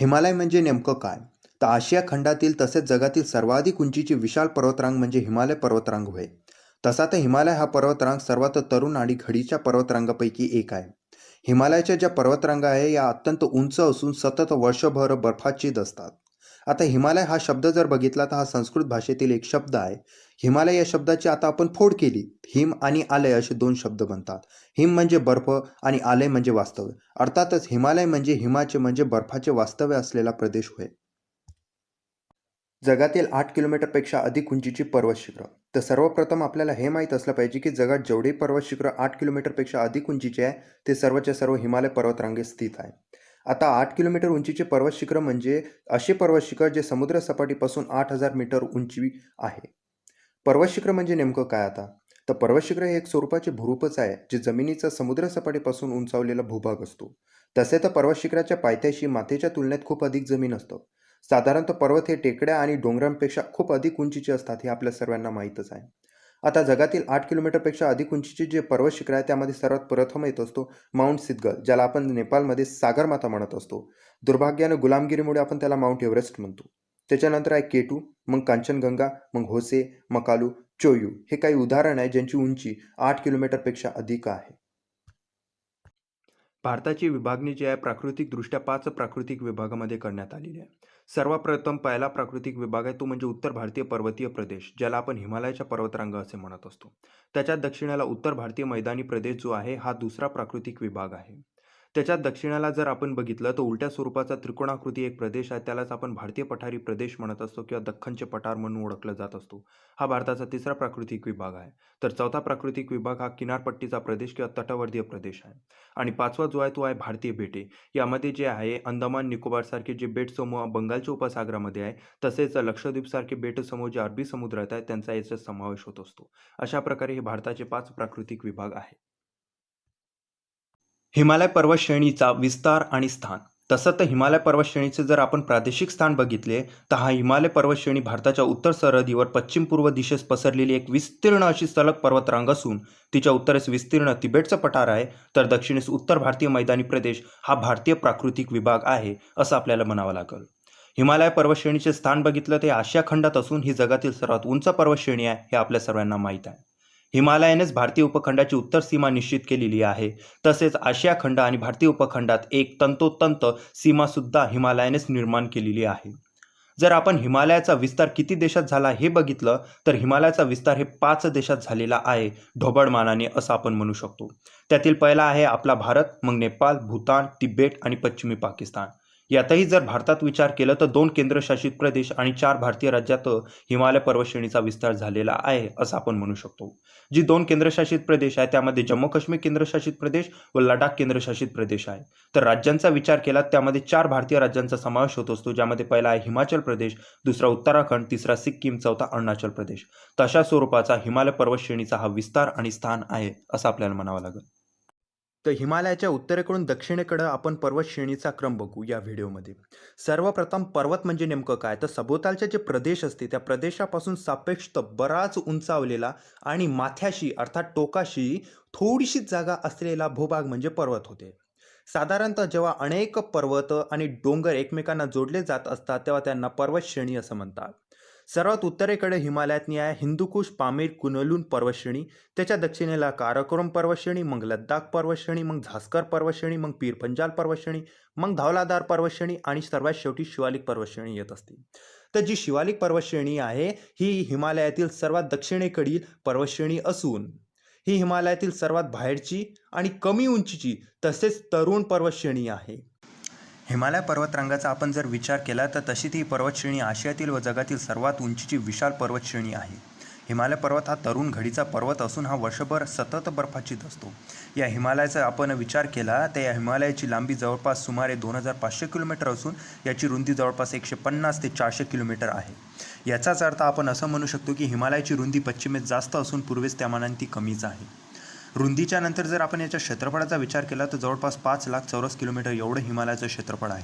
हिमालय म्हणजे नेमकं काय? तर आशिया खंडातील तसेच जगातील सर्वाधिक उंचीची विशाल पर्वतरांग म्हणजे हिमालय पर्वतरांग होय. तसा तर हिमालय हा पर्वतरांग सर्वात तरुण आणि घडीच्या पर्वतरांगापैकी एक आहे. हिमालयाच्या ज्या पर्वतरांगा आहे या अत्यंत उंच असून सतत वर्षभर बर्फाच्छिद असतात. आता हिमालय हा शब्द जर बघितला तर हा संस्कृत भाषेतील एक शब्द आहे. हिमालय या शब्दाची आता आपण फोड केली. हिम आणि आलय असे दोन शब्द बनतात. हिम म्हणजे बर्फ आणि आलय म्हणजे वास्तव्य. अर्थातच हिमालय म्हणजे हिमाचे म्हणजे बर्फाचे वास्तव्य असलेला प्रदेश होय. जगातील आठ किलोमीटरपेक्षा अधिक उंचीची पर्वत शिखरं तर सर्वप्रथम आपल्याला हे माहीत असलं पाहिजे की जगात जेवढे पर्वत शिखरं आठ किलोमीटरपेक्षा अधिक उंचीचे आहे ते सर्वच्या सर्व हिमालय पर्वतरांगेत स्थित आहे. आता आठ किलोमीटर उंचीचे पर्वत शिखरं म्हणजे असे पर्वत शिखर जे समुद्र सपाटीपासून आठ हजार मीटर उंची आहे. पर्वतशिखर म्हणजे नेमकं काय आता? तर पर्वतशिखर हे एक स्वरूपाचे भूरूपच आहे जे जमिनीचा समुद्रसपाटीपासून उंचावलेला भूभाग असतो. तसे तर पर्वतशिखराच्या पायथ्याशी मातेच्या तुलनेत खूप अधिक जमीन असतं. साधारणतः पर्वत हे टेकड्या आणि डोंगरांपेक्षा खूप अधिक उंचीचे असतात हे आपल्या सर्वांना माहीतच आहे. आता जगातील आठ किलोमीटरपेक्षा अधिक उंचीचे जे पर्वत शिखर आहे त्यामध्ये सर्वात प्रथम येत असतो माउंट सिद्गल ज्याला आपण नेपाळमध्ये सागरमाता म्हणत असतो. दुर्भाग्याने गुलामगिरीमुळे आपण त्याला माउंट एव्हरेस्ट म्हणतो. त्याच्यानंतर आहे केटू मग कांचनगंगा मग होसे मकालू चोयू. हे काही उदाहरण आहे ज्यांची उंची आठ किलोमीटरपेक्षा अधिक आहे. भारताची विभागणी जी आहे प्राकृतिकदृष्ट्या पाच प्राकृतिक विभागामध्ये करण्यात आलेली आहे. सर्वप्रथम पहिला प्राकृतिक विभाग आहे तो म्हणजे उत्तर भारतीय पर्वतीय प्रदेश ज्याला आपण हिमालयाच्या पर्वतरांगा असे म्हणत असतो. त्याच्या दक्षिणेला उत्तर भारतीय मैदानी प्रदेश जो आहे हा दुसरा प्राकृतिक विभाग आहे. त्याच्यात दक्षिणेला जर आपण बघितलं तर उलट्या स्वरूपाचा त्रिकोणाकृती एक प्रदेश आहे. त्यालाच आपण भारतीय पठारी प्रदेश म्हणत असतो किंवा दख्खनचे पठार म्हणून ओळखलं जात असतो. हा भारताचा तिसरा प्राकृतिक विभाग आहे. तर चौथा प्राकृतिक विभाग हा किनारपट्टीचा प्रदेश किंवा तटवर्धीय प्रदेश आहे. आणि पाचवा जो आहे तो आहे भारतीय बेटे. यामध्ये जे आहे अंदमान निकोबारसारखे जे बेट समूह बंगालच्या उपसागरामध्ये आहे तसेच लक्षद्वीपसारखे बेट समूह जे अरबी समुद्रात आहे त्यांचा याचा समावेश होत असतो. अशा प्रकारे हे भारताचे पाच प्राकृतिक विभाग आहे हिमालय पर्वत श्रेणीचा विस्तार आणि स्थान. तसं तर हिमालय पर्वत श्रेणीचे जर आपण प्रादेशिक स्थान बघितले तर हा हिमालय पर्वत श्रेणी भारताच्या उत्तर सरहदीवर पश्चिम पूर्व दिशेस पसरलेली एक विस्तीर्ण अशी सलग पर्वतरांग असून तिच्या उत्तरेस विस्तीर्ण तिबेटचं पठार आहे तर दक्षिणेस उत्तर भारतीय मैदानी प्रदेश हा भारतीय प्राकृतिक विभाग आहे असं आपल्याला म्हणावं लागेल. हिमालय पर्वत श्रेणीचे स्थान बघितलं ते आशिया खंडात असून ही जगातील सर्वात उंच पर्वत श्रेणी आहे हे आपल्या सर्वांना माहीत आहे. हिमालयानेच भारतीय उपखंडाची उत्तर सीमा निश्चित केलेली आहे. तसेच आशिया खंड आणि भारतीय उपखंडात एक तंतोतंत सीमासुद्धा हिमालयानेच निर्माण केलेली आहे. जर आपण हिमालयाचा विस्तार किती देशात झाला हे बघितलं तर हिमालयाचा विस्तार हे पाच देशात झालेला आहे ढोबळमानाने असं आपण म्हणू शकतो. त्यातील पहिला आहे आपला भारत मग नेपाळ भूतान तिबेट आणि पश्चिमी पाकिस्तान. यातही जर भारतात विचार केला तर दोन केंद्रशासित प्रदेश आणि चार भारतीय राज्यात हिमालय पर्वतश्रेणीचा विस्तार झालेला आहे असं आपण म्हणू शकतो. जी दोन केंद्रशासित प्रदेश आहे त्यामध्ये जम्मू काश्मीर केंद्रशासित प्रदेश व लडाख केंद्रशासित प्रदेश आहे. तर राज्यांचा विचार केला त्यामध्ये चार भारतीय राज्यांचा समावेश होत असतो ज्यामध्ये पहिला आहे हिमाचल प्रदेश दुसरा उत्तराखंड तिसरा सिक्कीम चौथा अरुणाचल प्रदेश. तशा स्वरूपाचा हिमालय पर्वतश्रेणीचा हा विस्तार आणि स्थान आहे असं आपल्याला म्हणावं लागेल. तर हिमालयाच्या उत्तरेकडून दक्षिणेकडं आपण पर्वत श्रेणीचा क्रम बघू या व्हिडिओमध्ये. सर्वप्रथम पर्वत म्हणजे नेमकं काय? तर सभोवतालचे जे प्रदेश असते त्या प्रदेशापासून सापेक्ष बराच उंचावलेला आणि माथ्याशी अर्थात टोकाशी थोडीशी जागा असलेला भूभाग म्हणजे पर्वत होते. साधारणतः जेव्हा अनेक पर्वत आणि डोंगर एकमेकांना जोडले जात असतात तेव्हा त्यांना पर्वत श्रेणी असं म्हणतात. सर्वात उत्तरेकडे हिमालयातनी आहे हिंदुकुश पामीर कुनलून पर्वतश्रेणी. त्याच्या दक्षिणेला काराकोरम पर्वतश्रेणी मग लद्दाख पर्वतश्रेणी मग झास्कर पर्वतश्रेणी मग पीर पंजाल पर्वतश्रेणी मग धावलादार पर्वतश्रेणी आणि सर्वात शेवटी शिवालिक पर्वतश्रेणी येत असते. तर जी शिवालिक पर्वतश्रेणी आहे ही हिमालयातील सर्वात दक्षिणेकडील पर्वतश्रेणी असून ही हिमालयातील सर्वात बाहेरची आणि कमी उंचीची तसेच तरुण पर्वतश्रेणी आहे. हिमालय पर्वतरांगाचा आपण जर विचार केला तर तशी ती पर्वतश्रेणी आशियातील व जगातील सर्वात उंचीची विशाल पर्वतश्रेणी आहे. हिमालय पर्वत हा तरुण घडीचा पर्वत असून हा वर्षभर सतत बर्फाचीत असतो. या हिमालयाचा आपण विचार केला तर या हिमालयाची लांबी जवळपास सुमारे दोन हजार पाचशे किलोमीटर असून याची रुंदी जवळपास एकशे पन्नास ते चारशे किलोमीटर आहे. याचाच अर्थ आपण असं म्हणू शकतो की हिमालयाची रुंदी पश्चिमेत जास्त असून पूर्वेस त्या मानाने ती कमीच आहे. रुंदीच्या नंतर जर आपण याच्या क्षेत्रफळाचा विचार केला तर जवळपास पाच लाख चौरस किलोमीटर एवढं हिमालयाचं क्षेत्रफळ आहे.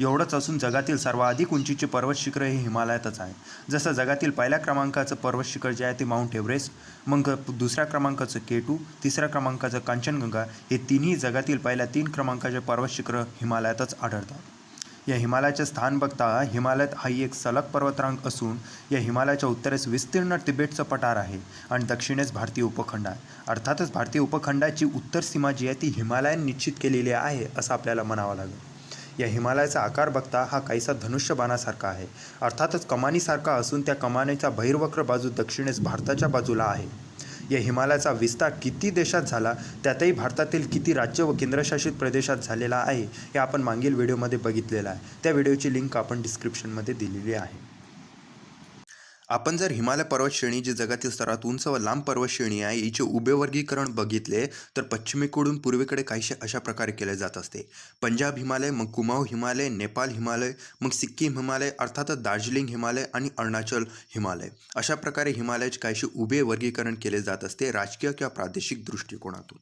एवढंच असून जगातील सर्वाधिक उंचीचे पर्वत शिखर हे हिमालयातच आहे. जसं जगातील पहिल्या क्रमांकाचं पर्वत शिखर जे आहे ते माउंट एव्हरेस्ट मग दुसऱ्या क्रमांकाचं केटू तिसऱ्या क्रमांकाचं कांचनगंगा हे तिन्ही जगातील पहिल्या तीन क्रमांकाचे पर्वत शिखर हिमालयातच आढळतात. या हिमालयाचे स्थान बघता हिमालयात हा एक सलग पर्वतरांग असून या हिमालयाच्या उत्तरेस विस्तीर्ण तिबेटचं पठार आहे आणि दक्षिणेस भारतीय उपखंड आहे. अर्थातच भारतीय उपखंडाची उत्तर सीमा जी आहे ती हिमालयाने निश्चित केलेली आहे असं आपल्याला म्हणावं लागेल. या हिमालयाचा आकार बघता हा काहीसा धनुष्यबाणासारखा आहे. अर्थातच कमानीसारखा असून त्या कमानीचा बहिर्वक्र बाजू दक्षिणेस भारताच्या बाजूला आहे. या हिमालयाचा विस्तार किती देशात झाला त्यातही भारतातील किती राज्य व केंद्रशासित प्रदेशात झालेला आहे हे आपण मागील व्हिडिओमध्ये बघितलेलं आहे. त्या व्हिडिओची लिंक आपण डिस्क्रिप्शनमध्ये दिलेली आहे. आपण जर हिमालय पर्वतश्रेणी जी जगातील सर्वात उंच व लांब पर्वतश्रेणी आहे हिचे उभे वर्गीकरण बघितले तर पश्चिमेकडून पूर्वेकडे काहीसे अशा प्रकारे केले जात असते. पंजाब हिमालय मग कुमाऊ हिमालय नेपाळ हिमालय मग सिक्कीम हिमालय अर्थातच दार्जिलिंग हिमालय आणि अरुणाचल हिमालय. अशा प्रकारे हिमालयाचे काहीसे उभे वर्गीकरण केले जात असते राजकीय किंवा प्रादेशिक दृष्टिकोनातून.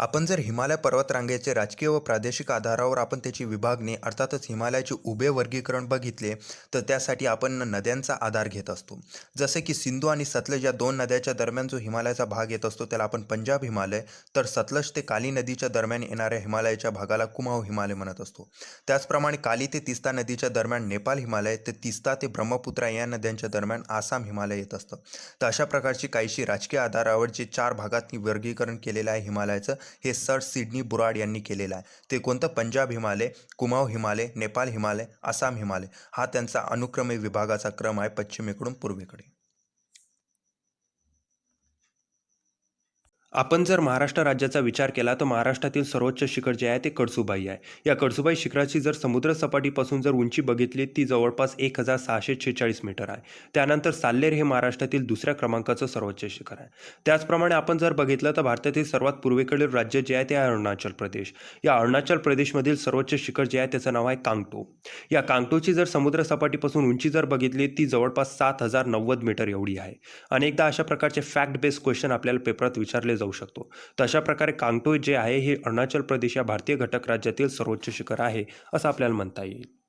आपण जर हिमालय पर्वतरांगेचे राजकीय व प्रादेशिक आधारावर आपण त्याची विभागणी अर्थातच हिमालयाचे उभे वर्गीकरण बघितले तर त्यासाठी आपण नद्यांचा आधार घेत असतो. जसे की सिंधू आणि सतलज या दोन नद्याच्या दरम्यान जो हिमालयाचा भाग येत असतो त्याला आपण पंजाब हिमालय तर सतलज ते काली नदीच्या दरम्यान येणाऱ्या हिमालयाच्या भागाला कुमाऊ हिमालय म्हणत असतो. त्याचप्रमाणे काली ते तिस्ता नदीच्या दरम्यान नेपाल हिमालय ते तिस्ता ते ब्रह्मपुत्रा या नद्यांच्या दरम्यान आसाम हिमालय येत असतं. तर अशा प्रकारची काहीशी राजकीय आधारावर जे चार भागात वर्गीकरण केलेलं आहे हिमालयाचं. हे सर सिडनी बुराड यांनी केलेलं आहे. ते कोणतं? पंजाब हिमालय कुमाव हिमालय नेपाल हिमालय आसाम हिमालय. हा त्यांचा अनुक्रमे विभागाचा क्रम आहे पश्चिमेकडून पूर्वेकडे. आपण जर महाराष्ट्र राज्याचा विचार केला तर महाराष्ट्रातील सर्वोच्च शिखर जे आहे ते कडसूबाई आहे. या कडसूबाई शिखराची जर समुद्रसपाटीपासून जर उंची बघितली ती जवळपास एक हजार सहाशे छेचाळीस मीटर आहे. त्यानंतर साल्लेर हे महाराष्ट्रातील दुसऱ्या क्रमांकाचं सर्वोच्च शिखर आहे. त्याचप्रमाणे आपण जर बघितलं तर भारतातील सर्वात पूर्वेकडील राज्य जे आहे ते आहे अरुणाचल प्रदेश. या अरुणाचल प्रदेशमधील सर्वोच्च शिखर जे आहे त्याचं नाव आहे कांगटो. या कांगटोची जर समुद्रसपाटीपासून उंची जर बघितली ती जवळपास सात हजार नव्वद मीटर एवढी आहे. अनेकदा अशा प्रकारचे फॅक्ट बेस्ड क्वेश्चन आपल्याला पेपरात विचारले जाऊ शकतो. तर अशा प्रकारे कांगटोय जे आहे हे अरुणाचल प्रदेश या भारतीय घटक राज्यातील सर्वोच्च शिखर आहे असं आपल्याला म्हणता येईल.